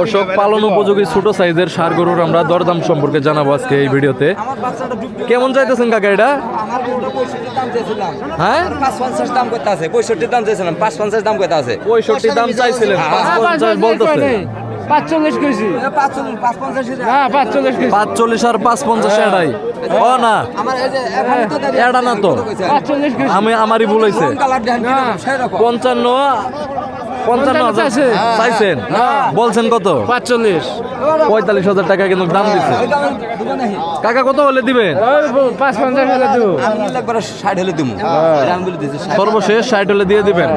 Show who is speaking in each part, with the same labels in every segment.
Speaker 1: দর্শক পালন উপযোগী ছোট সাইজের সার গরুর আমরা দরদাম সম্পর্কে জানাব আজকে এই ভিডিওতে। কেমন চাইতেছেন কাকা এটা? হ্যাঁ?
Speaker 2: পাঁচ পঞ্চাশ দাম করতে আছে পঁয়ষট্টি দাম পাঁচ পঞ্চাশ দাম আছে।
Speaker 1: পঁয়ষট্টি দাম চাইছিলেন বলতেছে।
Speaker 3: পাঁচচল্লিশ হ্যাঁ
Speaker 1: আর পাঁচ পঞ্চাশ এটাই। ও না।
Speaker 2: আমার এই যে এখানে তো দাঁড়িয়ে
Speaker 1: এটা না তো। আমি আমারই ভুল হয়েছে পঞ্চান্ন পঞ্চান্ন হাজার চাইছেন? বলছেন কত?
Speaker 3: পাঁচচল্লিশ।
Speaker 1: পঁয়তাল্লিশ হাজার টাকা কিন্তু দাম দিচ্ছে কাকা কত হলে দিবেন?
Speaker 3: পাঁচ পঞ্চাশ দেবো।
Speaker 2: হলে দিমু। এটা আমি বলে দিয়েছি ষাট।
Speaker 1: সর্বশেষ ষাট হলে দিয়ে দিবেন।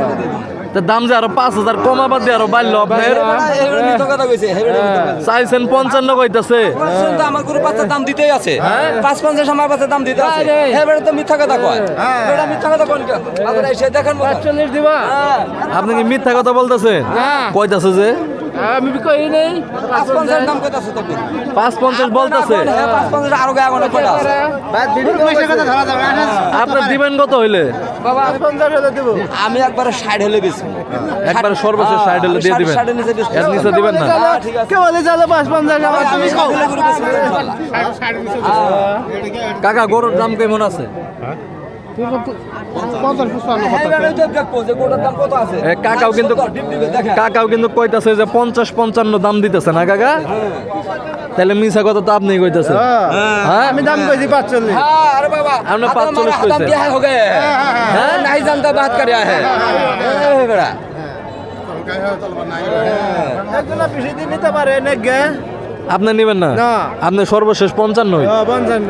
Speaker 1: দাম যে আরও পাঁচ হাজার কমাবার দিয়ে আরও বাড়লো। আপনার
Speaker 2: মিথ্যা কথা।
Speaker 1: চাইছেন পঞ্চান্ন কইতাছে।
Speaker 2: আমার গরু পাঁচটা দাম দিতেই আছে। পাঁচ পঞ্চাশ আমার পাঁচটা দাম দিতে আছে। এবারে তো মিথ্যা কথা কয়। এটা মিথ্যা কথা কোন দেখেন
Speaker 3: দিবা
Speaker 2: হ্যাঁ,
Speaker 1: আপনি কি মিথ্যা কথা বলতেছেন। কইতাছে যে
Speaker 3: আমি কই নেই।
Speaker 2: পাঁচ পঞ্চাশ দাম কইতাছে।
Speaker 1: পাঁচ পঞ্চাশ বলতেছে।
Speaker 2: হ্যাঁ, পাঁচ পঞ্চাশ আরও গায়ে মনে কটা আছে
Speaker 1: আপনি দিবেন কত হইলে?
Speaker 2: আমি একবার ষাট হলে বেশি
Speaker 1: একবার সর্বশেষ ষাট হলে দিয়ে দিবেন। এর নিচে দিবেন না।
Speaker 2: হ্যাঁ, ঠিক আছে।
Speaker 3: কে বলে চলো পাঁচ পঞ্চাশ
Speaker 2: আমি।
Speaker 1: কাকা গরুর দাম কেমন আছে?
Speaker 2: হ্যাঁ, এবারে তো দেখবো যে গরুটার দাম কত আছে
Speaker 1: এ, কাকাও কিন্তু
Speaker 2: সত্তর, ডিপ ডিপে দেখেন।
Speaker 1: কাকাও কিন্তু কইতাছে যে পঞ্চাশ পঞ্চান্ন দাম দিতেছে না কাকা তাহলে মিশা কথা তো আপনি কইতেছে হ্যাঁ
Speaker 3: আমি দাম কইছি পাঁচচল্লিশ
Speaker 2: हाँ अरे बाबा
Speaker 1: हमने
Speaker 2: अब
Speaker 1: 45
Speaker 2: हमारा
Speaker 1: पैसे।
Speaker 2: खत्म क्या हो गए हैं नहीं जानता बात कर रहा है ए, बड़ा
Speaker 3: একজন বেশি দিন নিতে পারে নেগে
Speaker 1: আপনি নেবেন না? আপনি সর্বশেষ পঞ্চান্ন।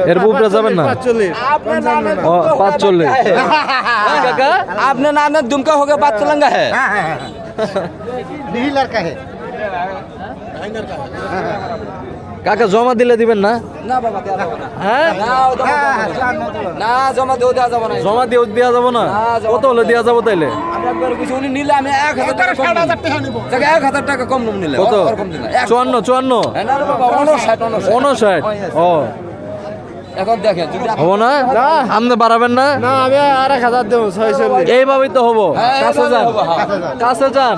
Speaker 1: এর উপরে যাবেন না?
Speaker 3: পাঁচচল্লিশ।
Speaker 1: আপনি
Speaker 2: না। আপনার দুমকা হোক পাঁচচল্লাঙ্গা হ্যাঁ। হ্যাঁ হ্যাঁ।, হ্যাঁ।
Speaker 1: কাকা জমা দিলে দিবেন না? হ্যাঁ?
Speaker 2: হ্যাঁ? না
Speaker 1: জমা দিয়ে দেওয়া যাব না।
Speaker 2: জমা দেওয়া না?
Speaker 1: কত হলে দেওয়া যাব তাইলে?
Speaker 2: এক হাজার টাকা কম নিলে
Speaker 1: চুয়ান্ন চুয়ান্ন?
Speaker 2: ষাট। উনষাট
Speaker 1: ও।
Speaker 2: এখন দেখেন
Speaker 1: হব না? আপনি বাড়াবেন না?
Speaker 3: না আমি আর এক হাজার দেবো ছয়চল্লিশ
Speaker 1: এইভাবেই তো হব।
Speaker 2: হ্যাঁ,
Speaker 1: কাছে
Speaker 2: এইভাবে
Speaker 1: যান
Speaker 2: হ্যাঁ।
Speaker 1: কাছে যান।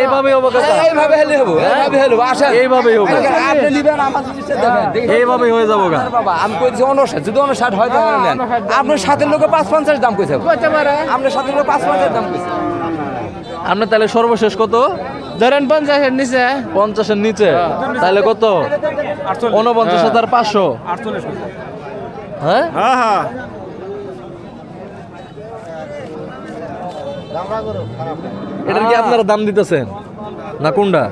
Speaker 1: এইভাবেই হব
Speaker 2: এইভাবে হেলে হব এইভাবে হেলে হব আসেন।
Speaker 1: এইভাবেই হবে।
Speaker 2: আপনি নিবেন আমার।
Speaker 1: এইভাবেই হয়ে যাব
Speaker 2: বাবা আমি কইছি যদি হয় তাহলে নেন। আপনার সাথে লোকে পাঁচ পঞ্চাশ দাম কইছে। আপনার সাথে লোকে পাঁচ পঞ্চাশ দাম কইছে।
Speaker 1: আপনি তাহলে সর্বশেষ কত?
Speaker 3: ধরেন পঞ্চাশের নিচে।
Speaker 1: পঞ্চাশের নিচে। তাহলে কত? উনপঞ্চাশ হাজার পাঁচশো। হ্যাঁ?
Speaker 3: হ্যাঁ হ্যাঁ।
Speaker 1: এটার কি আপনারা দাম দিতেছেন? না কোনটা?